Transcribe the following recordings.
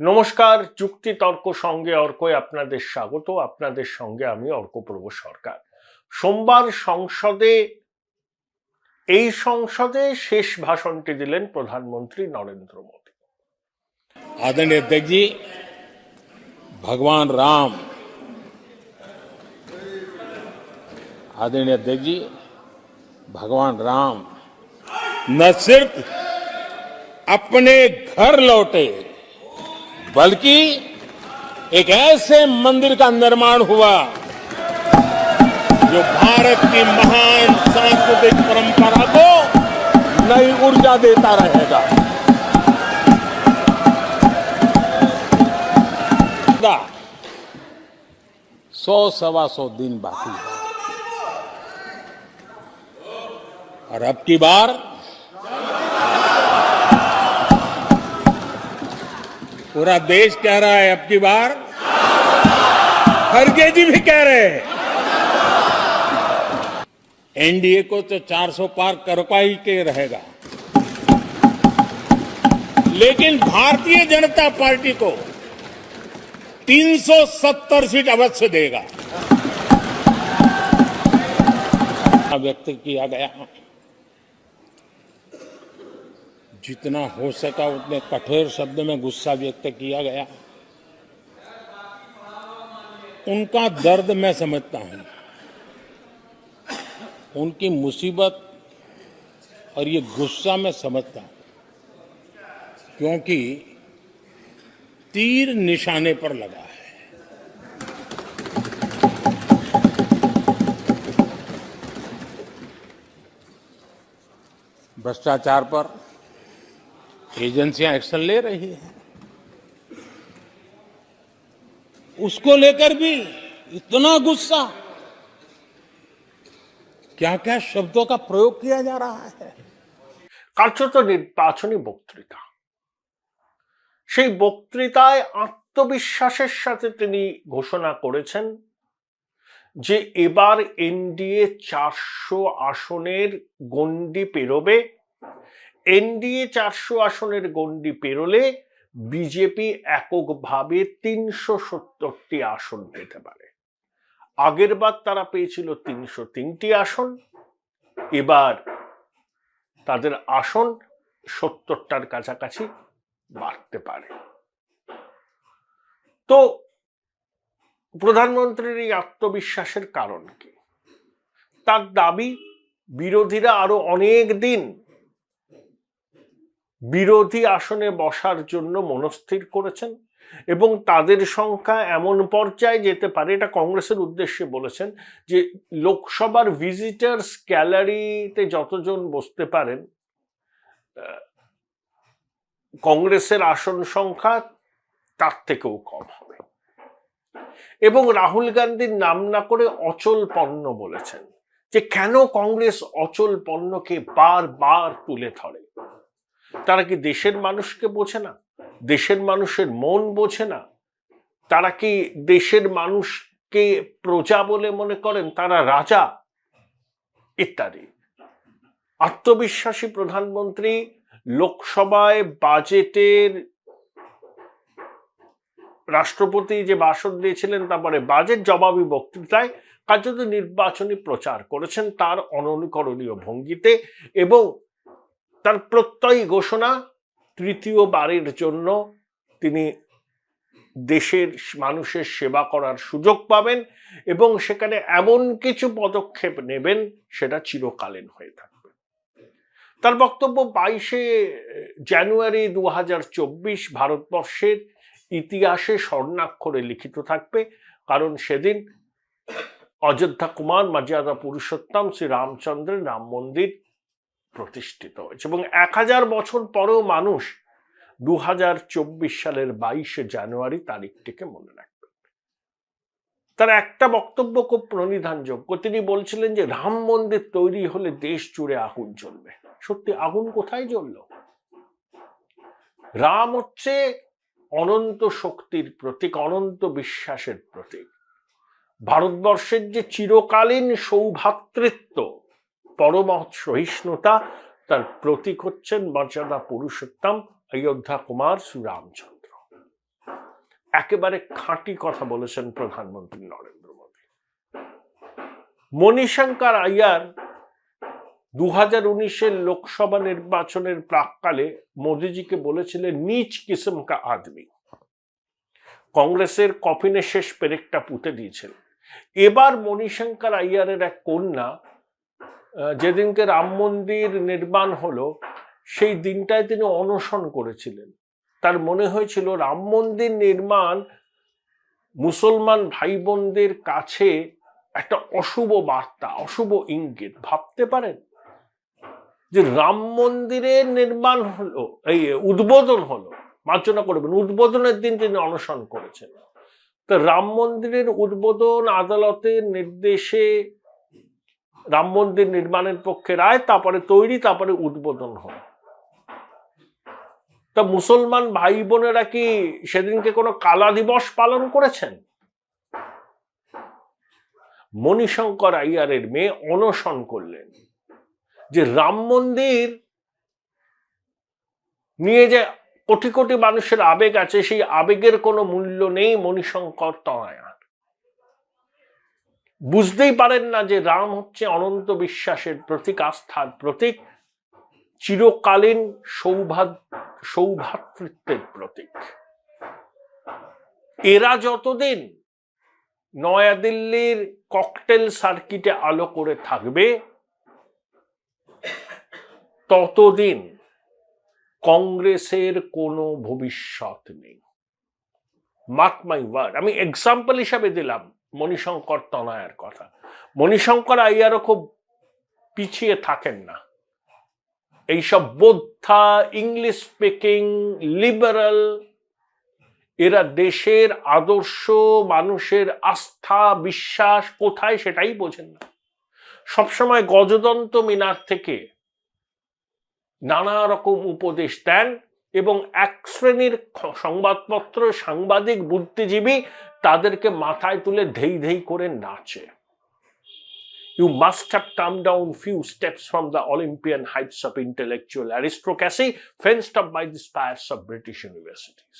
নমস্কার যুক্তি তর্ক সঙ্গে অর্কয় আপনাদের স্বাগত আপনাদের সঙ্গে আমি অর্কপ্রভ সরকার সোমবার সংসদে এই সংসদে শেষ ভাষণটি দিলেন প্রধানমন্ত্রী নরেন্দ্র মোদী आदरणीय अध्यक्ष जी भगवान राम आदरणीय अध्यक्ष जी भगवान राम न सिर्फ अपने घर लौटे बल्कि एक ऐसे मंदिर का निर्माण हुआ जो भारत की महान सांस्कृतिक परंपरा को नई ऊर्जा देता रहेगा। सौ सवा सौ दिन बाकी है। और अब की बार पूरा देश कह रहा है अब की बार। खड़गे जी भी कह रहे हैं। एनडीए को तो 400 पार करपा ही के रहेगा। लेकिन भारतीय जनता पार्टी को 370 सीट अवश्य देगा। व्यक्त किया गया। जितना हो सका उतने कठोर शब्द में गुस्सा व्यक्त किया गया। उनका दर्द मैं समझता हूँ। उनकी मुसीबत और ये गुस्सा मैं समझता हूँ, क्योंकि तीर निशाने पर लगा है। भ्रष्टाचार पर एजेंसियां एक्शन ले रही हैं उसको लेकर भी इतना गुस्सा क्या क्या शब्दों का प्रयोग किया जा रहा है কার্যত নির্বাচনী বক্তৃতা সেই বক্তৃতায় আত্মবিশ্বাসের সাথে তিনি ঘোষণা করেছেন যে এবার এনডিএ চারশো আসনের গণ্ডি পেরোবে এনডিএ চারশো আসনের গণ্ডি পেরোলে বিজেপি এককভাবে তিনশো সত্তরটি আসন পেতে পারে। আগের বার তারা পেয়েছিল তিনশো তিনটি আসন। এবার তাদের আসন সত্তরটার কাছাকাছি বাড়তে পারে। তো প্রধানমন্ত্রীর এই আত্মবিশ্বাসের কারণ কি? তার দাবি, বিরোধীরা আরও অনেক দিন বিরোধী আসনে বসার জন্য মনস্থির করেছেন এবং তাদের সংখ্যা এমন পর্যায়ে যেতে পারে, এটা কংগ্রেসের উদ্দেশ্যে বলেছেন, যে লোকসভার ভিজিটার্স গ্যালারিতে যতজন বসতে পারেন কংগ্রেসের আসন সংখ্যা তার থেকেও কম হবে। এবং রাহুল গান্ধীর নাম না করে অচল পণ্য বলেছেন, যে কেন কংগ্রেস অচল পণ্যকে বারবার তুলে ধরে? তারা কি দেশের মানুষকে বোঝে না? দেশের মানুষের মন বোঝে না? তারা কি দেশের মানুষকে প্রজা বলে মনে করেন? তারা রাজা? ইত্যাদি। আত্মবিশ্বাসী প্রধানমন্ত্রী লোকসভায় বাজেটের রাষ্ট্রপতি যে ভাষণ দিয়েছিলেন তারপরে বাজেট জবাবি বক্তৃতায় কার্যত নির্বাচনী প্রচার করেছেন তার অননুকরণীয় ভঙ্গিতে এবং তার প্রত্যয়ী ঘোষণা তৃতীয়বারের জন্য তিনি দেশের মানুষের সেবা করার সুযোগ পাবেন এবং সেখানে এমন কিছু পদক্ষেপ নেবেন সেটা চিরকালীন হয়ে থাকবে। তার বক্তব্য বাইশে জানুয়ারি দু হাজার চব্বিশ ভারতবর্ষের ইতিহাসে স্বর্ণাক্ষরে লিখিত থাকবে, কারণ সেদিন অযোধ্যা কুমার, মর্যাদা পুরুষোত্তম শ্রী রামচন্দ্রের রাম মন্দির প্রতিষ্ঠিত হয়েছে এবং এক হাজার বছর পরেও মানুষ দু হাজার চব্বিশ সালের বাইশে জানুয়ারি তারিখটিকে মনে রাখবে। তার একটা বক্তব্য খুব প্রণিধানযোগ্য। তিনি বলছিলেন যে রাম মন্দির তৈরি হলে দেশ জুড়ে আগুন জ্বলবে। সত্যি, আগুন কোথায় জ্বলল? রাম হচ্ছে অনন্ত শক্তির প্রতীক, অনন্ত বিশ্বাসের প্রতীক। ভারতবর্ষের যে চিরকালীন সৌভাতৃত্ব পরমহৎ সহিষ্ণুতা তার প্রতীক হচ্ছেন মর্যাদা পুরুষোত্তম, অযোধ্যা কুমার শ্রীরামচন্দ্র। একেবারে খাঁটি কথা বলেছেন প্রধানমন্ত্রী নরেন্দ্র মোদী। মণিশঙ্কর আয়ার দু হাজার উনিশের লোকসভা নির্বাচনের প্রাককালে মোদিজিকে বলেছিলেন, নিচ কিসম কা আদমি। কংগ্রেসের কফিনে শেষ পেরেকটা পুঁতে দিয়েছেন। এবার মণিশঙ্কর আইয়ারের এক কন্যা যেদিনকে রাম মন্দির নির্মাণ হলো, সেই দিনটায় তিনি অনশন করেছিলেন। তার মনে হয়েছিল, রাম মন্দির নির্মাণ মুসলমান ভাই বোনদের কাছে একটা অশুভ বার্তা, অশুভ ইঙ্গিত। ভাবতে পারেন? যে রাম মন্দিরের নির্মাণ হলো, এই উদ্বোধন হলো মার্জনা করবেন উদ্বোধনের দিন তিনি অনশন করেছেন। তো রাম মন্দিরের উদ্বোধন আদালতের নির্দেশে রাম মন্দির নির্মাণের পক্ষে রায়, তারপরে তৈরি, তারপরে উদ্বোধন হয়। তা মুসলমান ভাই বোনেরা কি সেদিনকে কোনো কালা দিবস পালন করেছেন? মণিশঙ্কর আইয়ারের মেয়ে অনশন করলেন যে রাম মন্দির নিয়ে যে কোটি কোটি মানুষের আবেগ আছে, সেই আবেগের কোনো মূল্য নেই মণিশঙ্কর তনায়ার বুঝতেই পারেন না যে রাম হচ্ছে অনন্ত বিশ্বাসের প্রতীক, আস্থার প্রতীক, চিরকালীন সৌভাগ সৌভাতৃত্বের প্রতীক। এরা যতদিন নয়াদিল্লির ককটেল সার্কিটে আলো করে থাকবে, ততদিন কংগ্রেসের কোনো ভবিষ্যৎ নেই। মার্ক মাই ওয়ার্ড আমি এক্সাম্পল হিসাবে দিলাম। মণিশঙ্কর তনয়ের কথা। মণিশঙ্কর আইয়ারও খুব পিছিয়ে থাকেন না। এইসব বোদ্ধা, ইংলিশ স্পিকিং, লিবারাল, এরা দেশের আদর্শ, মানুষের আস্থা, বিশ্বাস, কোথায় সেটাই বোঝেন না। সবসময় গজদন্ত মিনার থেকে নানা রকম উপদেশ দেন এবং এক শ্রেণির সংবাদপত্র সাংবাদিক বুদ্ধিজীবী তাদেরকে মাথায় তুলে ধেই ধেই করে নাচে। You must have come down few steps from the Olympian heights of intellectual aristocracy fenced off by this of British universities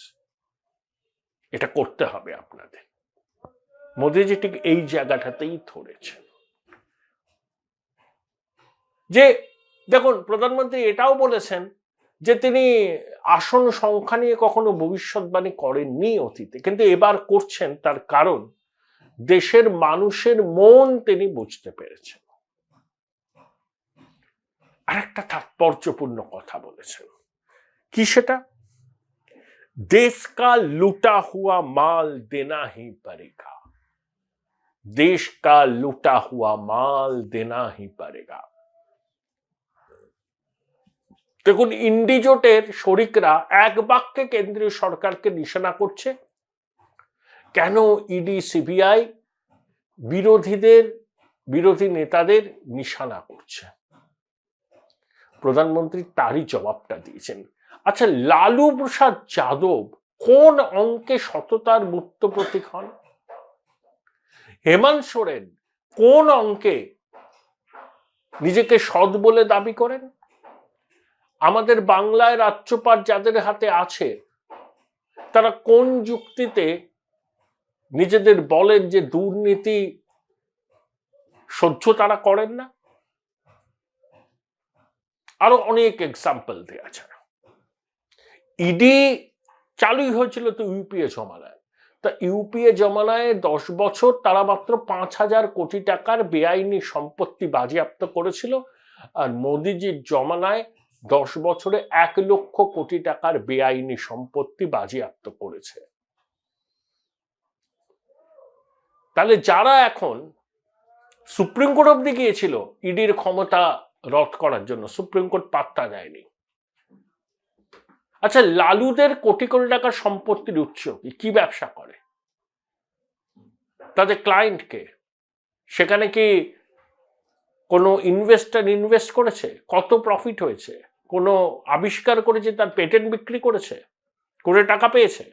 এটা করতে হবে আপনাদের। মোদিজি ঠিক এই জায়গাটাতেই ধরেছে যে দেখুন, প্রধানমন্ত্রী এটাও বলেছেন যে তিনি আসন সংখ্যা নিয়ে কখনো ভবিষ্যৎবাণী করেননি অতীতে। কিন্তু এবার করছেন তার কারণ, দেশের মানুষের মন তিনি বুঝতে পেরেছেন। আরেকটা তাৎপর্যপূর্ণ কথা বলেছেন। কি সেটা? দেশ কা লুটা হুয়া মাল দেনা হি পারেগা। দেশ কা লুটা হুয়া মাল দেনা হি পারেগা। দেখুন, ইন্ডিজোটের শরিকরা এক বাক্যে কেন্দ্রীয় সরকারকে নিশানা করছে। কেন ইডি সিবিআই বিরোধীদের, বিরোধী নেতাদের নিশানা করছে? প্রধানমন্ত্রী তারই জবাবটা দিয়েছেন। আচ্ছা লালু প্রসাদ যাদব কোন অঙ্কে সততার মুক্ত প্রতীক হন? হেমন্ত সোরেন কোন অঙ্কে নিজেকে সৎ বলে দাবি করেন? আমাদের বাংলায় রাজ্যপাট যাদের হাতে আছে, তারা কোন যুক্তিতে নিজেদের বলেন যে দুর্নীতি সহ্য তারা করেন না? আরও অনেক এক্সাম্পল দেওয়া আছে। ইডি চালুই হয়েছিল তো ইউপিএ জমানায় তা ইউপিএ জমানায় দশ বছর তারা মাত্র পাঁচ হাজার কোটি টাকার বেআইনি সম্পত্তি বাজেয়াপ্ত করেছিল। আর মোদিজির জমানায় দশ বছরে এক লক্ষ কোটি টাকার বেআইনি সম্পত্তি বাজেয়াপ্ত করেছে। তাহলে যারা এখন সুপ্রিম কোর্ট অব্দি গিয়েছিল, ইডির ক্ষমতা রদ করার জন্য, সুপ্রিম কোর্ট পাত্তা দেয়নি। আচ্ছা লালুদের কোটি কোটি টাকার সম্পত্তির উৎস কি? ব্যবসা করে? তাদের ক্লায়েন্টকে সেখানে কি কোনো ইনভেস্টার ইনভেস্ট করেছে? কত প্রফিট হয়েছে? কোনো আবিষ্কার করেছে, তার পেটেন্ট বিক্রি করেছে, করে টাকা পেয়েছে।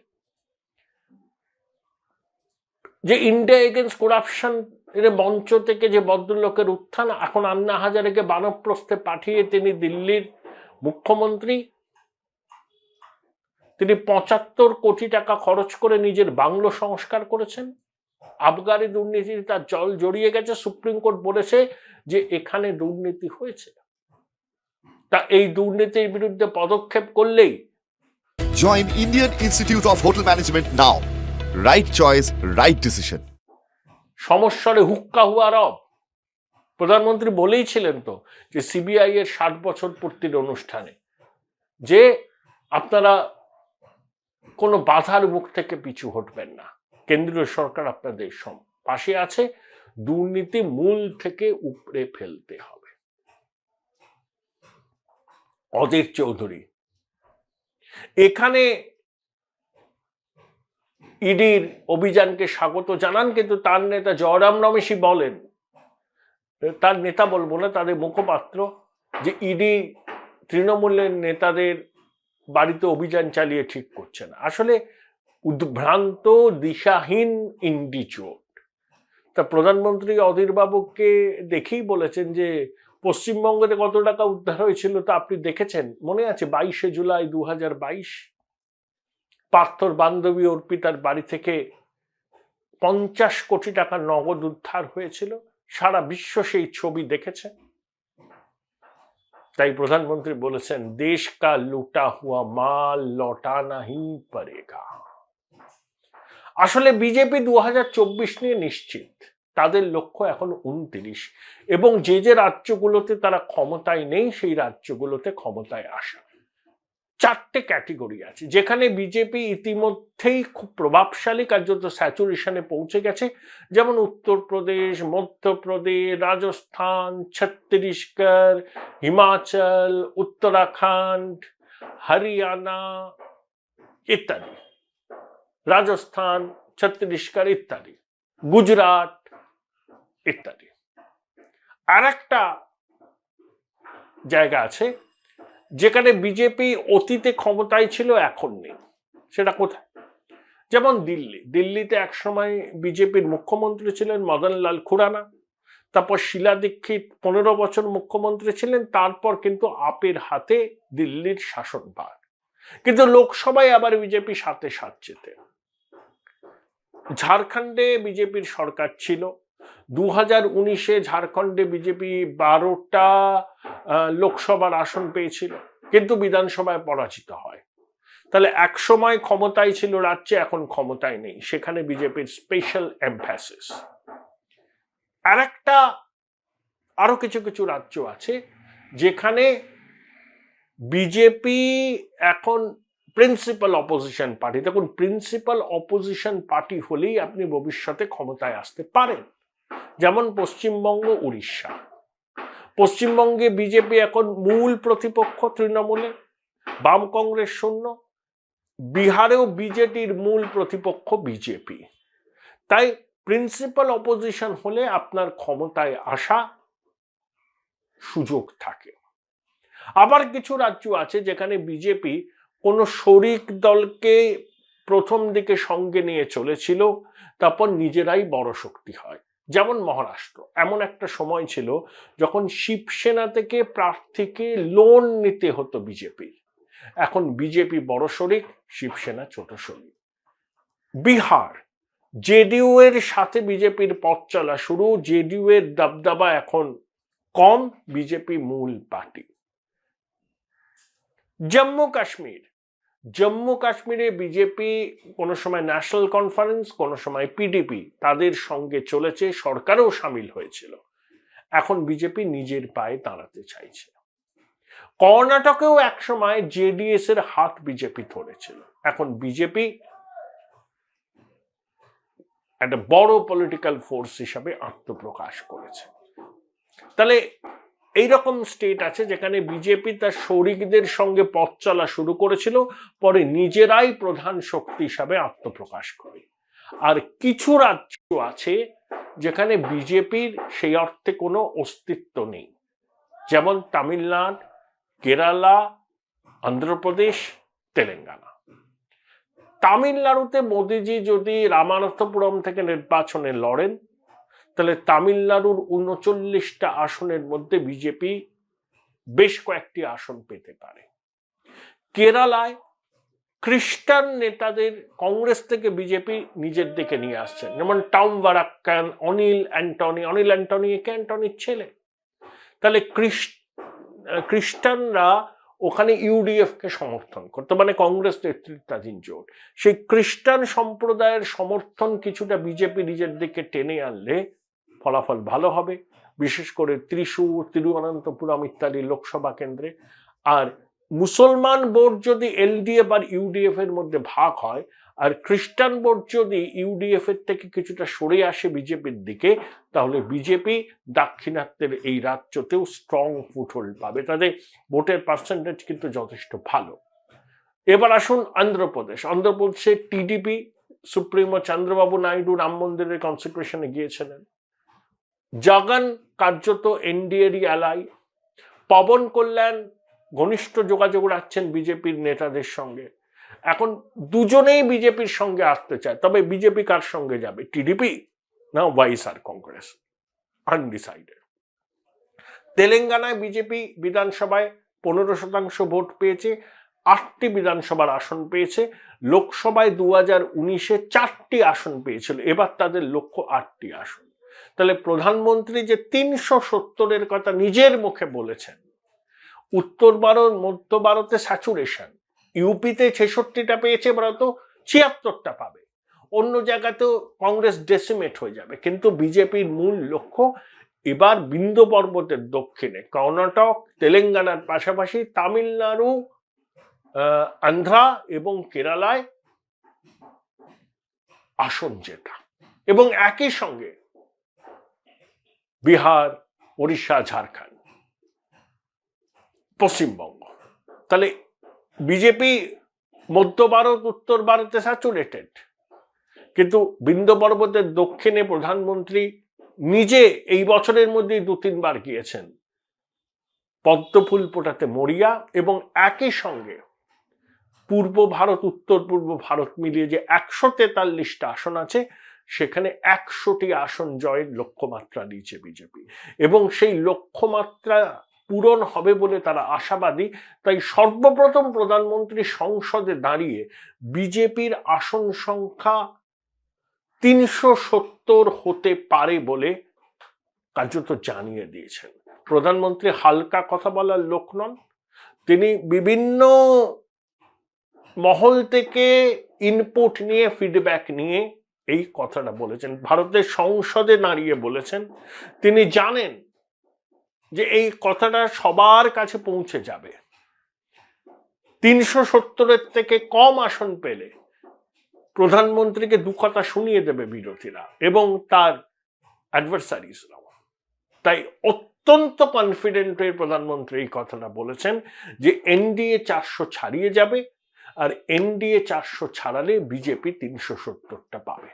যে ইন্ডিয়া এগেন্স্ট করাপশন, এর মঞ্চ থেকে যে ভদ্রলোকের উত্থান, এখন আন্না হাজারেকে বানপ্রস্থে পাঠিয়ে তিনি দিল্লির মুখ্যমন্ত্রী। তিনি পঁচাত্তর কোটি টাকা খরচ করে নিজের বাংলো সংস্কার করেছেন। আবগারি দুর্নীতি তার জল জড়িয়ে গেছে, সুপ্রিম কোর্ট বলেছে যে এখানে দুর্নীতি হয়েছে। তা এই দুর্নীতির বিরুদ্ধে পদক্ষেপ করলেই Join Indian Institute of Hotel Management now right choice right decision সমস্যারে হুক্কা হুয়া রব প্রধানমন্ত্রী বলেই ছিলেন তো যে সিবিআই এর ষাট বছর পূর্তির অনুষ্ঠানে যে আপনারা কোনো বাধার মুখ থেকে পিছু হটবেন না। কেন্দ্রীয় সরকার আপনাদের সম- পাশে আছে। দুর্নীতি মূল থেকে উপড়ে ফেলতে হবে। অধীর চৌধুরী। এখানে ইডির অভিযানকে স্বাগত জানান, কিন্তু তার নেতা জয়রাম রমেশই বলেন, তার নেতা বলব না, তাদের মুখপাত্র, যে ইডি তৃণমূলের নেতাদের বাড়িতে অভিযান চালিয়ে ঠিক করছে না। আসলে উদ্ভ্রান্ত, দিশাহীন ইন্ডিচুয়াল তা প্রধানমন্ত্রী অধীর বাবুকে দেখেই বলেছেন যে পশ্চিমবঙ্গতে কত টাকা উদ্ধার হয়েছিল তা আপনি দেখেছেন? মনে আছে বাইশে জুলাই দু হাজার বাইশ? পার্থর বান্ধবী অর্পিতার বাড়ি থেকে পঞ্চাশ কোটি টাকা নগদ উদ্ধার হয়েছিল। সারা বিশ্ব সেই ছবি দেখেছে। তাই প্রধানমন্ত্রী বলেছেন, দেশ কা লুটা হুয়া মাল, লটা নাহি পড়েগা। আসলে বিজেপি দু হাজার চব্বিশ নিয়ে নিশ্চিত। তাদের লক্ষ্য এখন উনত্রিশ। এবং যে যে রাজ্যগুলোতে তারা ক্ষমতায় নেই, সেই রাজ্যগুলোতে ক্ষমতায় আসা। চারটে ক্যাটেগরি আছে, যেখানে বিজেপি ইতিমধ্যেই খুব প্রভাবশালী, কার্যত স্যাচুরেশনে পৌঁছে গেছে। যেমন উত্তরপ্রদেশ, মধ্যপ্রদেশ, রাজস্থান, ছত্তিশগড়, হিমাচল, উত্তরাখণ্ড, হরিয়ানা ইত্যাদি। রাজস্থান, ছত্তিশগড় ইত্যাদি। গুজরাট ইত্যাদি। আর একটা জায়গা আছে, যেখানে বিজেপি অতীতে ক্ষমতায় ছিল, এখন নেই। সেটা কোথায়? যেমন দিল্লি। দিল্লিতে একসময় বিজেপির মুখ্যমন্ত্রী ছিলেন মদনলাল খুরানা, তারপর শিলা দীক্ষিত পনেরো বছর মুখ্যমন্ত্রী ছিলেন, তারপর কিন্তু আপের হাতে দিল্লির শাসনভার কিন্তু লোকসভায় আবার বিজেপি সাথে সাথে ঝাড়খণ্ডে বিজেপির সরকার ছিল দু হাজার উনিশে ঝাড়খণ্ডে বিজেপি বারোটা লোকসভার আসন পেয়েছিল, কিন্তু বিধানসভায় পরাজিত হয়। তাহলে এক সময় ক্ষমতায় ছিল রাজ্যে, এখন ক্ষমতায় নেই। সেখানে বিজেপির স্পেশাল এমফ্যাসিস আর একটা আরও কিছু কিছু রাজ্য আছে, যেখানে বিজেপি এখন প্রিন্সিপাল অপোজিশন পার্টি দেখুন প্রিন্সিপাল অপোজিশন পার্টি হলেই আপনি ভবিষ্যতে ক্ষমতায় আসতে পারেন। যেমন পশ্চিমবঙ্গ, উড়িষ্যা। পশ্চিমবঙ্গে বিজেপি এখন মূল প্রতিপক্ষ তৃণমূলে, বাম কংগ্রেস শূন্য, বিহারেও বিজেপির মূল প্রতিপক্ষ বিজেপি। তাই প্রিন্সিপাল অপোজিশন হলে আপনার ক্ষমতায় আসা সুযোগ থাকে। আবার কিছু রাজ্য আছে যেখানে বিজেপি কোনো শরিক দলকে প্রথম দিকে সঙ্গে নিয়ে চলেছিল, তারপর নিজেরাই বড় শক্তি হয়। যেমন মহারাষ্ট্র, এমন একটা সময় ছিল যখন শিবসেনা থেকে প্রার্থীকে লোন নিতে হতো বিজেপির এখন বিজেপি বড় শরিক, শিবসেনা ছোট শরিক। বিহার, জেডিইউ এর সাথে বিজেপির পথ চলা শুরু, জেডিইউ এর দাবদাবা এখন কম বিজেপি মূল পার্টি। জম্মু কাশ্মীর জম্মু কাশ্মীরে বিজেপি কোনো সময় ন্যাশনাল কনফারেন্স, কোনো সময় পিডিপি তাদের সঙ্গে চলেছে, সরকারও সামিল হয়েছিল। এখন বিজেপি নিজের পায়ে দাঁড়াতে চাইছে। কর্ণাটকেও একসময় জেডিএস এর হাত বিজেপি ধরেছিল। এখন বিজেপি একটা বড় পলিটিক্যাল ফোর্স হিসাবে আত্মপ্রকাশ করেছে। তাহলে এইরকম স্টেট আছে যেখানে বিজেপি তার শরিকদের সঙ্গে পথ চলা শুরু করেছিল, পরে নিজেরাই প্রধান শক্তি হিসাবে আত্মপ্রকাশ করে। আর কিছু রাজ্য আছে যেখানে বিজেপির সেই অর্থে কোনো অস্তিত্ব নেই। যেমন তামিলনাড়ু, কেরালা, অন্ধ্রপ্রদেশ, তেলেঙ্গানা। তামিলনাড়ুতে মোদিজি যদি রামানাথপুরম থেকে নির্বাচনে লড়েন তাহলে তামিলনাড়ুর উনচল্লিশটা আসনের মধ্যে বিজেপি বেশ কয়েকটি আসন পেতে পারে। কেরালায় খ্রিস্টান নেতাদের কংগ্রেস থেকে বিজেপি নিজের দিকে নিয়ে আসছেন যেমন টাউন বারাক্কান, অনিল অ্যান্টনি অনিল অ্যান্টনি একে অ্যান্টনির ছেলে। তাহলে খ্রিস্ট খ্রিস্টানরা ওখানে ইউডিএফ কে সমর্থন করতো মানে কংগ্রেস নেতৃত্বাধীন জোট। সেই খ্রিস্টান সম্প্রদায়ের সমর্থন কিছুটা বিজেপি নিজের দিকে টেনে আনলে ফলাফল ভালো হবে, বিশেষ করে ত্রিশূর তিরুঅনন্তপুরম ইত্যাদি লোকসভা কেন্দ্রে। আর মুসলমান ভোট যদি এলডিএফ আর ইউডিএফ এর মধ্যে ভাগ হয়, আর খ্রিস্টান ভোট যদি ইউডিএফ এর থেকে কিছুটা সরে আসে বিজেপির দিকে, তাহলে বিজেপি দাক্ষিণাত্যের এই রাজ্যতেও স্ট্রং ফুটহোল্ড পাবে। তাদের ভোটের পার্সেন্টেজ কিন্তু যথেষ্ট ভালো। এবার আসুন অন্ধ্রপ্রদেশ অন্ধ্রপ্রদেশে টিডিপি, সুপ্রিমো চন্দ্রবাবু নাইডু রাম মন্দিরের কনসেন্ট্রেশনে গিয়েছিলেন। জগন কার্যত এনডিএরই অ্যালাই পবন কল্যাণ ঘনিষ্ঠ যোগাযোগ রাখছেন বিজেপির নেতাদের সঙ্গে। এখন দুজনেই বিজেপির সঙ্গে আসতে চায়। তবে বিজেপি কার সঙ্গে যাবে? টিডিপি না ওয়াইএসআর কংগ্রেস? আনডিসাইডেড তেলেঙ্গানায় বিজেপি বিধানসভায় পনেরো শতাংশ ভোট পেয়েছে, আটটি বিধানসভার আসন পেয়েছে। লোকসভায় দু হাজার উনিশে চারটি আসন পেয়েছিল। এবার তাদের লক্ষ্য আটটি আসন। তাহলে প্রধানমন্ত্রী যে তিনশো সত্তরের কথা নিজের মুখে বলেছেন, উত্তর ভারত, মধ্য ভারতে স্যাচুরেশন, ইউপিতে ছেষট্টিটা পেয়েছে ভারত ছিয়াত্তরটা পাবে। অন্য জায়গাতেও কংগ্রেস ডেসিমেট হয়ে যাবে, কিন্তু বিজেপির মূল লক্ষ্য এবার বিন্দু পর্বতের দক্ষিণে, কর্ণাটক, তেলেঙ্গানার পাশাপাশি তামিলনাড়ু আন্ধ্রা এবং কেরালায় আসন যেটা। এবং একই সঙ্গে বিহার, ওড়িশা, ঝাড়খণ্ড, পশ্চিমবঙ্গ। তাহলে বিজেপি মধ্য ভারত, উত্তর ভারতে স্যাচুরেটেড কিন্তু বিন্দ পর্বতের দক্ষিণে প্রধানমন্ত্রী নিজে এই বছরের মধ্যেই দু তিনবার গিয়েছেন। পদ্মফুল ফোটাতে মরিয়া এবং একই সঙ্গে পূর্ব ভারত, উত্তর পূর্ব ভারত মিলিয়ে যে একশো তেতাল্লিশটা আসন আছে সেখানে একশোটি আসন জয়ের লক্ষ্যমাত্রা দিয়েছে বিজেপি। এবং সেই লক্ষ্যমাত্রা পূরণ হবে বলে তারা আশাবাদী, তাই সর্বপ্রথম প্রধানমন্ত্রী সংসদে দাঁড়িয়ে বিজেপির আসন সংখ্যা তিনশো সত্তর হতে পারে বলে কার্যত জানিয়ে দিয়েছেন। প্রধানমন্ত্রী হালকা কথা বলার লোক নন। তিনি বিভিন্ন মহল থেকে ইনপুট নিয়ে ফিডব্যাক নিয়ে এই কথাটা বলেছেন, ভারতের সংসদে দাঁড়িয়ে বলেছেন, তিনি জানেন যে এই কথাটা সবার কাছে পৌঁছে যাবে। তিনশো সত্তরের থেকে কম আসন পেলে প্রধানমন্ত্রীকে দু কথা শুনিয়ে দেবে বিরোধীরা এবং তার অ্যাডভার্সারিজরাও তাই অত্যন্ত কনফিডেন্ট হয়ে প্রধানমন্ত্রী এই কথাটা বলেছেন যে এনডিএ চারশো ছাড়িয়ে যাবে আর এনডিএ চারশো ছাড়ালে বিজেপি তিনশো সত্তরটা পাবে।